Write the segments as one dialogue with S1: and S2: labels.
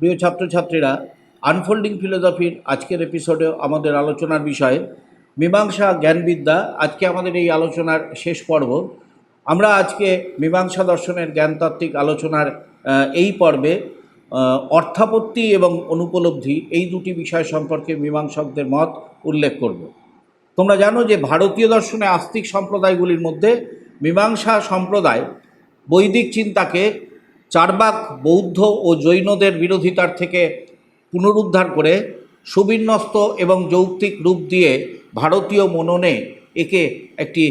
S1: প্রিয় ছাত্রছাত্রীরা আনফোল্ডিং ফিলোসফির আজকের এপিসোডে আমাদের আলোচনার বিষয়ে মীমাংসা জ্ঞানবিদ্যা। আজকে আমাদের এই আলোচনার শেষ পর্ব। আমরা আজকে মীমাংসা দর্শনের জ্ঞানতাত্ত্বিক আলোচনার এই পর্বে অর্থাপত্তি এবং অনুপলব্ধি এই দুটি বিষয় সম্পর্কে মীমাংসকদের মত উল্লেখ করব। তোমরা জানো যে ভারতীয় দর্শনে আস্তিক সম্প্রদায়গুলির মধ্যে মীমাংসা সম্প্রদায় বৈদিক চিন্তাকে চারবাক বৌদ্ধ ও জৈনদের বিরোধিতার থেকে পুনরুদ্ধার করে সুবিন্যস্ত এবং যৌক্তিক রূপ দিয়ে ভারতীয় মননে একে একটি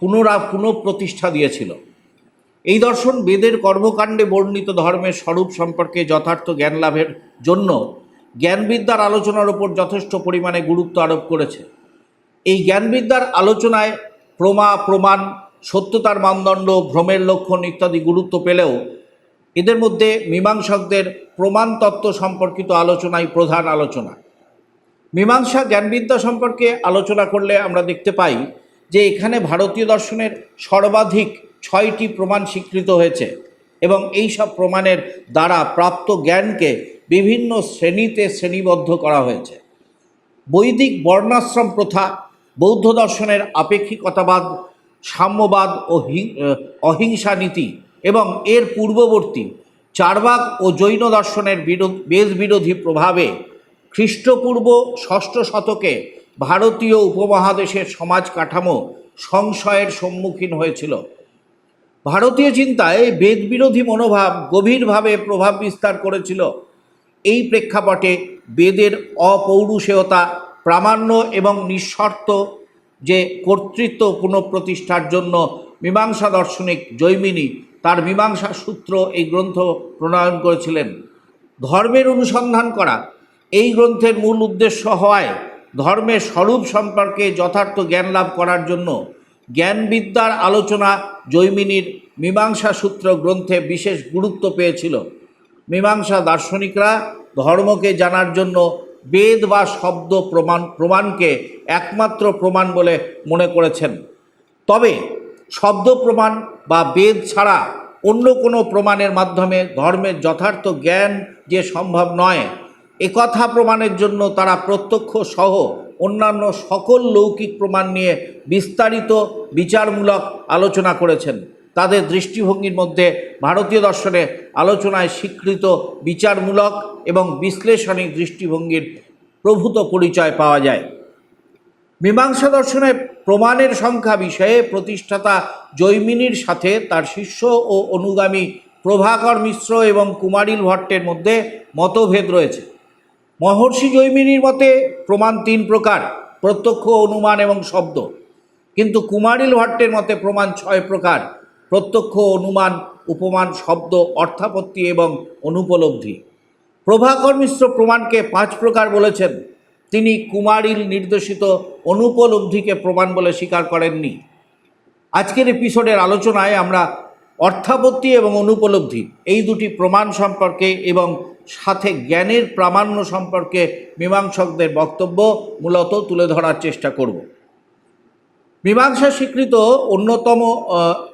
S1: পুনরা পুনঃপ্রতিষ্ঠা দিয়েছিল। এই দর্শন বেদের কর্মকাণ্ডে বর্ণিত ধর্মের স্বরূপ সম্পর্কে যথার্থ জ্ঞান লাভের জন্য জ্ঞানবিদ্যার আলোচনার ওপর যথেষ্ট পরিমাণে গুরুত্ব আরোপ করেছে। এই জ্ঞানবিদ্যার আলোচনায় প্রমা, প্রমাণ, সত্যতার মানদণ্ড, ভ্রমের লক্ষণ ইত্যাদি গুরুত্ব পেলেও এদের মধ্যে মীমাংসকদের প্রমাণ তত্ত্ব সম্পর্কিত আলোচনাই প্রধান আলোচনা। মীমাংসা জ্ঞানবিদ্যা সম্পর্কে আলোচনা করলে আমরা দেখতে পাই যে এখানে ভারতীয় দর্শনের সর্বাধিক ছয়টি প্রমাণ স্বীকৃত হয়েছে এবং এই সব প্রমাণের দ্বারা প্রাপ্ত জ্ঞানকে বিভিন্ন শ্রেণীতে শ্রেণীবদ্ধ করা হয়েছে। বৈদিক বর্ণাশ্রম প্রথা, বৌদ্ধ দর্শনের আপেক্ষিকতাবাদ, সাম্যবাদ ও অহিংসা নীতি এবং এর পূর্ববর্তী চারবাক ও জৈন দর্শনের বেদ বিরোধী প্রভাবে খ্রিস্টপূর্ব ষষ্ঠ শতকে ভারতীয় উপমহাদেশের সমাজ কাঠামো সংশয়ের সম্মুখীন হয়েছিল। ভারতীয় চিন্তায় বেদ বিরোধী মনোভাব গভীরভাবে প্রভাব বিস্তার করেছিল। এই প্রেক্ষাপটে বেদের অপৌরুষেয়তা প্রামাণ্য এবং নিঃশর্ত যে কর্তৃত্ব পুনঃপ্রতিষ্ঠার জন্য মীমাংসা দার্শনিক জৈমিনী তার মীমাংসা সূত্র এই গ্রন্থ প্রণয়ন করেছিলেন। ধর্মের অনুসন্ধান করা, এই গ্রন্থের মূল উদ্দেশ্য হওয়ায় ধর্মের স্বরূপ সম্পর্কে যথার্থ জ্ঞান লাভ করার জন্য জ্ঞানবিদ্যার আলোচনা জৈমিনীর মীমাংসা সূত্র গ্রন্থে বিশেষ গুরুত্ব পেয়েছিল। মীমাংসা দার্শনিকরা ধর্মকে জানার জন্য বেদ বা শব্দ প্রমাণ, প্রমাণকে একমাত্র প্রমাণ বলে মনে করেছেন। তবে শব্দ প্রমাণ বা বেদ ছাড়া অন্য কোনো প্রমাণের মাধ্যমে ধর্মের যথার্থ জ্ঞান যে সম্ভব নয় একথা প্রমাণের জন্য তারা প্রত্যক্ষ সহ অন্যান্য সকল লৌকিক প্রমাণ নিয়ে বিস্তারিত, বিচারমূলক আলোচনা করেছেন। তাদের দৃষ্টিভঙ্গির মধ্যে ভারতীয় দর্শনে আলোচনায় স্বীকৃত বিচারমূলক এবং বিশ্লেষণিক দৃষ্টিভঙ্গির প্রভূত পরিচয় পাওয়া যায়। মীমাংসা দর্শনে প্রমাণের সংখ্যা বিষয়ে প্রতিষ্ঠাতা জৈমিনীর সাথে তার শিষ্য ও অনুগামী প্রভাকর মিশ্র এবং কুমারিল ভট্টের মধ্যে মতভেদ রয়েছে। মহর্ষি জৈমিনীর মতে প্রমাণ তিন প্রকার, প্রত্যক্ষ অনুমান এবং শব্দ। কিন্তু কুমারিল ভট্টের মতে প্রমাণ ছয় প্রকার, প্রত্যক্ষ অনুমান, উপমান, শব্দ, অর্থাপত্তি এবং অনুপলব্ধি। প্রভাকর মিশ্র প্রমাণকে পাঁচ প্রকার বলেছেন। তিনি কুমারিল নির্দেশিত অনুপলব্ধিকে প্রমাণ বলে স্বীকার করেননি। আজকের এপিসোডের আলোচনায় আমরা অর্থাপত্তি এবং অনুপলব্ধি এই দুটি প্রমাণ সম্পর্কে এবং সাথে জ্ঞানের প্রামাণ্য সম্পর্কে মীমাংসকদের বক্তব্য মূলত তুলে ধরার চেষ্টা করব। মীমাংসা স্বীকৃত অন্যতম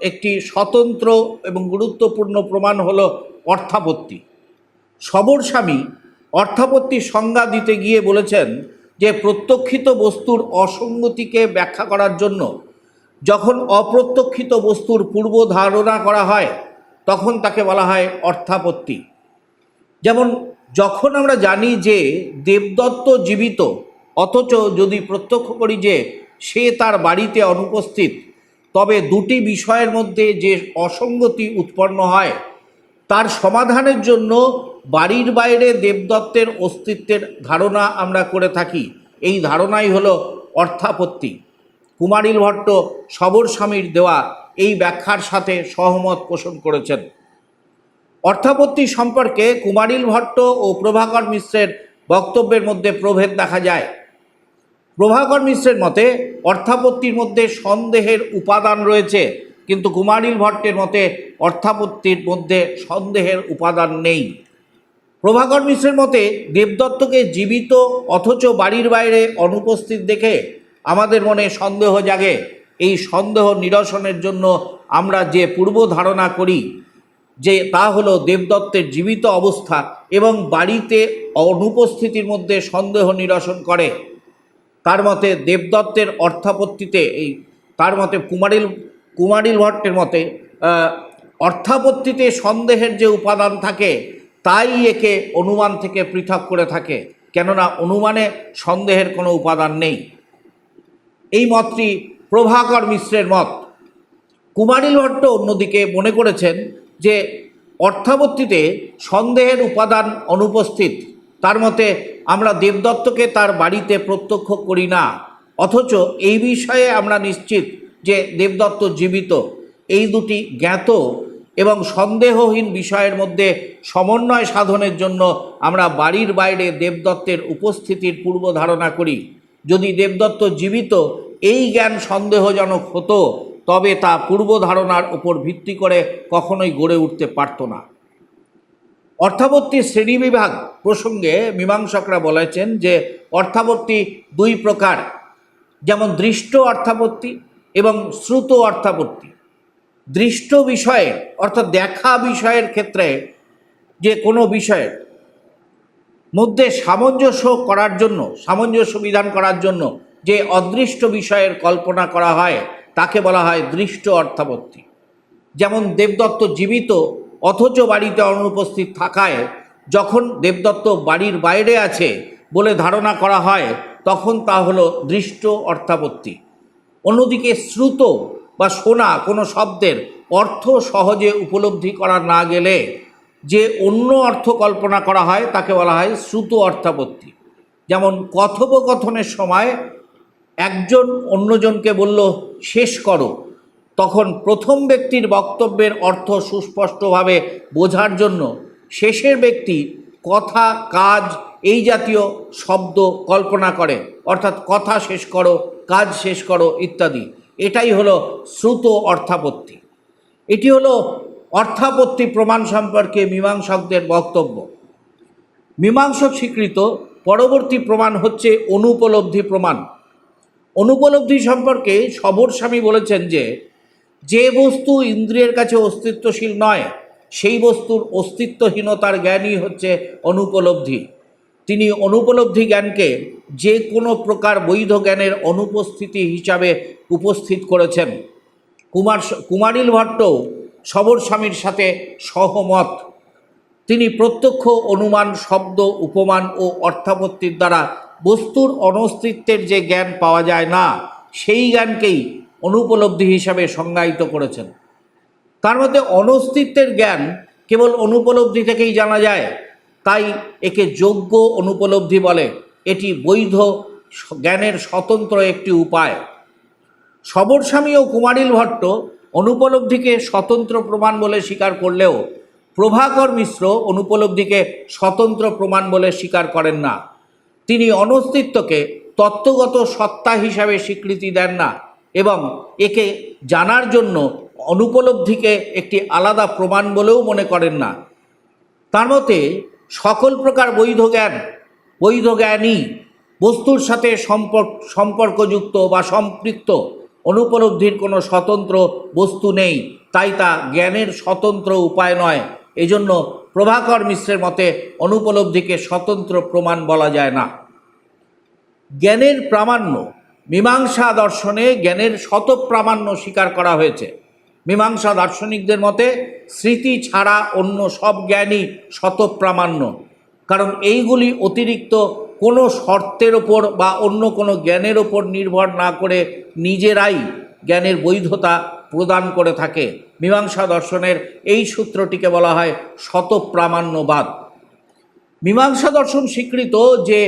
S1: একটি স্বতন্ত্র এবং গুরুত্বপূর্ণ প্রমাণ হল অর্থাপত্তি সবর স্বামী অর্থাপত্তির সংজ্ঞা দিতে গিয়ে বলেছেন যে প্রত্যক্ষিত বস্তুর অসঙ্গতিকে ব্যাখ্যা করার জন্য যখন অপ্রত্যক্ষিত বস্তুর পূর্ব ধারণা করা হয়, তখন তাকে বলা হয় অর্থাপত্তি। যেমন, যখন আমরা জানি যে দেবদত্ত জীবিত, অথচ যদি প্রত্যক্ষ করি যে সে তার বাড়িতে অনুপস্থিত, তবে দুটি বিষয়ের মধ্যে যে অসঙ্গতি উৎপন্ন হয়, তার সমাধানের জন্য বাড়ির বাইরে দেবদত্তের অস্তিত্বের ধারণা আমরা করে থাকি। এই ধারণাই হলো অর্থাপত্তি। কুমারিল ভট্ট সবর স্বামীর দেওয়া এই ব্যাখ্যার সাথে সহমত পোষণ করেছেন। অর্থাপত্তি সম্পর্কে কুমারিল ভট্ট ও প্রভাকর মিশ্রের বক্তব্যের মধ্যে প্রভেদ দেখা যায়। প্রভাকর মিশ্রের মতে, অর্থাপত্তির মধ্যে সন্দেহের উপাদান রয়েছে, কিন্তু কুমারিল ভট্টের মতে অর্থাপত্তির মধ্যে সন্দেহের উপাদান নেই। প্রভাকর মিশ্রের মতে দেবদত্তকে জীবিত অথচ বাড়ির বাইরে অনুপস্থিত দেখে আমাদের মনে সন্দেহ জাগে। এই সন্দেহ নিরসনের জন্য আমরা যে পূর্ব ধারণা করি, যে তা হলো দেবদত্তের জীবিত অবস্থা এবং বাড়িতে অনুপস্থিতির মধ্যে সন্দেহ নিরসন করে। তার মতে দেবদত্তের অর্থাপত্তিতে এই, তার মতে কুমারিল কুমারিল ভট্টের মতে অর্থাপত্তিতে সন্দেহের যে উপাদান থাকে তাই একে অনুমান থেকে পৃথক করে থাকে, কেননা অনুমানে সন্দেহের কোনো উপাদান নেই। এই মতটি প্রভাকর মিশ্রের মত। কুমারিল ভট্ট অন্যদিকে মনে করেছেন যে, অর্থাবর্তীতে সন্দেহের উপাদান অনুপস্থিত, তার মতে আমরা দেবদত্তকে তার বাড়িতে প্রত্যক্ষ করি না, অথচ এই বিষয়ে আমরা নিশ্চিত যে দেবদত্ত জীবিত। এই দুটি জ্ঞাত এবং সন্দেহহীন বিষয়ের মধ্যে সমন্বয় সাধনের জন্য আমরা বাড়ির বাইরে দেবদত্তের উপস্থিতির পূর্ব ধারণা করি। যদি দেবদত্ত জীবিত, এই জ্ঞান সন্দেহজনক হতো, তবে তা পূর্ব ধারণার উপর ভিত্তি করে কখনোই গড়ে উঠতে পারত না। অর্থাবর্তী শ্রেণীবিভাগ প্রসঙ্গে মীমাংসকরা বলেছেন যে অর্থাবর্তী দুই প্রকার, যেমন দৃষ্ট অর্থাবর্তী এবং শ্রুত অর্থাবর্তী। দৃষ্ট বিষয়ে, অর্থাৎ দেখা বিষয়ের ক্ষেত্রে যে কোনো বিষয়ের মধ্যে সামঞ্জস্য করার জন্য, সামঞ্জস্য বিধান করার জন্য যে অদৃষ্ট বিষয়ের কল্পনা করা হয়, তাকে বলা হয় দৃষ্ট অর্থাবর্তী। যেমন দেবদত্ত জীবিত, অথচ বাড়িতে অনুপস্থিত থাকায় যখন দেবদত্ত বাড়ির বাইরে আছে বলে ধারণা করা হয়, তখন তা হলো দৃষ্ট অর্থাপত্তি অন্যদিকে শ্রুত বা শোনা কোনো শব্দের অর্থ সহজে উপলব্ধি করা না গেলে যে অন্য অর্থ কল্পনা করা হয় তাকে বলা হয় শ্রুত অর্থাপত্তি। যেমন কথোপকথনের সময় একজন অন্যজনকে বলল, শেষ করো। তখন প্রথম ব্যক্তির বক্তব্যের অর্থ সুস্পষ্টভাবে বোঝার জন্য শেষের ব্যক্তি কথা, কাজ, এই জাতীয় শব্দ কল্পনা করে। অর্থাৎ কথা শেষ করো, কাজ শেষ করো ইত্যাদি। এটাই হলো শ্রুত অর্থাপত্তি। এটি হলো অর্থাপত্তি প্রমাণ সম্পর্কে মীমাংসকদের বক্তব্য। মীমাংসক স্বীকৃত, পরবর্তী প্রমাণ হচ্ছে অনুপলব্ধি প্রমাণ। অনুপলব্ধি সম্পর্কে সবর স্বামী বলেছেন যে যে বস্তু ইন্দ্রিয়ের কাছে অস্তিত্বশীল নয়, সেই বস্তুর অস্তিত্বহীনতার জ্ঞানই হচ্ছে অনুপলব্ধি। তিনি অনুপলব্ধি জ্ঞানকে যে কোনো প্রকার বৈধ জ্ঞানের অনুপস্থিতি হিসাবে উপস্থিত করেছেন। কুমার কুমারিল ভট্ট সবর স্বামীর সাথে সহমত। তিনি প্রত্যক্ষ অনুমান, শব্দ, উপমান ও অর্থাপত্তির দ্বারা বস্তুর অনস্তিত্বের যে জ্ঞান পাওয়া যায় না, সেই জ্ঞানকেই অনুপলব্ধি হিসাবে সংজ্ঞায়িত করেছেন। তার মধ্যে অনস্তিত্বের জ্ঞান কেবল অনুপলব্ধি থেকেই জানা যায়, তাই একে যোগ্য অনুপলব্ধি বলে। এটি বৈধ জ্ঞানের স্বতন্ত্র একটি উপায়। সবরস্বামী ও কুমারিল ভট্ট অনুপলব্ধিকে স্বতন্ত্র প্রমাণ বলে স্বীকার করলেও প্রভাকর মিশ্র অনুপলব্ধিকে স্বতন্ত্র প্রমাণ বলে স্বীকার করেন না। তিনি অনস্তিত্বকে তত্ত্বগত সত্তা হিসাবে স্বীকৃতি দেন না এবং একে জানার জন্য অনুপলব্ধিকে একটি আলাদা প্রমাণ বলেও মনে করেন না। তার মতে, সকল প্রকার বৈধ জ্ঞান বৈধ জ্ঞানই বস্তুর সাথে সম্পর্ক, সম্পর্কযুক্ত বা সম্পৃক্ত অনুপলব্ধির কোনো স্বতন্ত্র বস্তু নেই, তাই তা জ্ঞানের স্বতন্ত্র উপায় নয়। এজন্য প্রভাকর মিশ্রের মতে অনুপলব্ধিকে স্বতন্ত্র প্রমাণ বলা যায় না। জ্ঞানের প্রামাণ্য, মীমাংসা দর্শনে জ্ঞানের শত প্রামাণ্য স্বীকার করা হয়েছে। মীমাংসা দার্শনিকদের মতে স্মৃতি ছাড়া অন্য সব জ্ঞানই শতপ্রামাণ্য কারণ এইগুলি অতিরিক্ত কোনো শর্তের ওপর বা অন্য কোনো জ্ঞানের ওপর নির্ভর না করে নিজেরাই জ্ঞানের বৈধতা প্রদান করে থাকে। মীমাংসা দর্শনের এই সূত্রটিকে বলা হয় শতপ্রামাণ্যবাদ। মীমাংসা দর্শন স্বীকৃত যে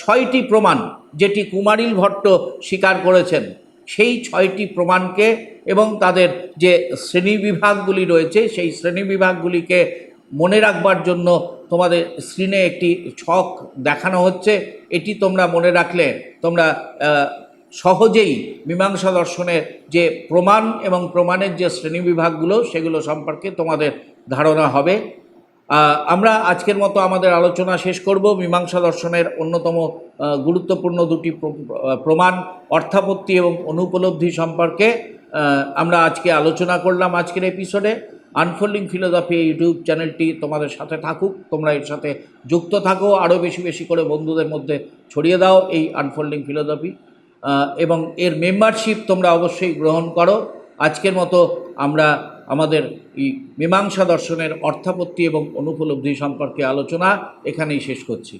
S1: ছয়টি প্রমাণ যেটি কুমারিল ভট্ট স্বীকার করেছেন, সেই ছয়টি প্রমাণকে এবং তাদের যে শ্রেণীবিভাগগুলি রয়েছে, সেই শ্রেণীবিভাগগুলিকে মনে রাখবার জন্য তোমাদের স্ক্রিনে একটি ছক দেখানো হচ্ছে। এটি তোমরা মনে রাখলে তোমরা সহজেই মীমাংসা দর্শনের যে প্রমাণ এবং প্রমাণের যে শ্রেণীবিভাগগুলো সেগুলো সম্পর্কে তোমাদের ধারণা হবে। আমরা আজকের মতো আমাদের আলোচনা শেষ করব। মীমাংসা দর্শনের অন্যতম গুরুত্বপূর্ণ দুটি প্রমাণ, অর্থাপত্তি এবং অনুপলব্ধি সম্পর্কে আমরা আজকে আলোচনা করলাম আজকের এপিসোডে আনফোল্ডিং ফিলোসফি এই ইউটিউব চ্যানেলটি তোমাদের সাথে থাকুক, তোমরা এর সাথে যুক্ত থাকো আরও বেশি বেশি করে বন্ধুদের মধ্যে ছড়িয়ে দাও এই আনফোল্ডিং ফিলোসফি এবং এর মেম্বারশিপ তোমরা অবশ্যই গ্রহণ করো। আজকের মতো আমরা আমাদের এই মীমাংসা দর্শনের অর্থাপত্তি এবং অনুপলব্ধি সম্পর্কে আলোচনা এখানেই শেষ করছি।